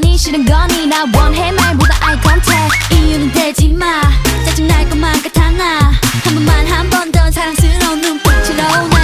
거니 싫은 거니? 나 원해 말보다 아이 컨택 이유는 되지마. 짜증날 것만 같아 나한 번만 한 번 더 사랑스러운 눈빛으로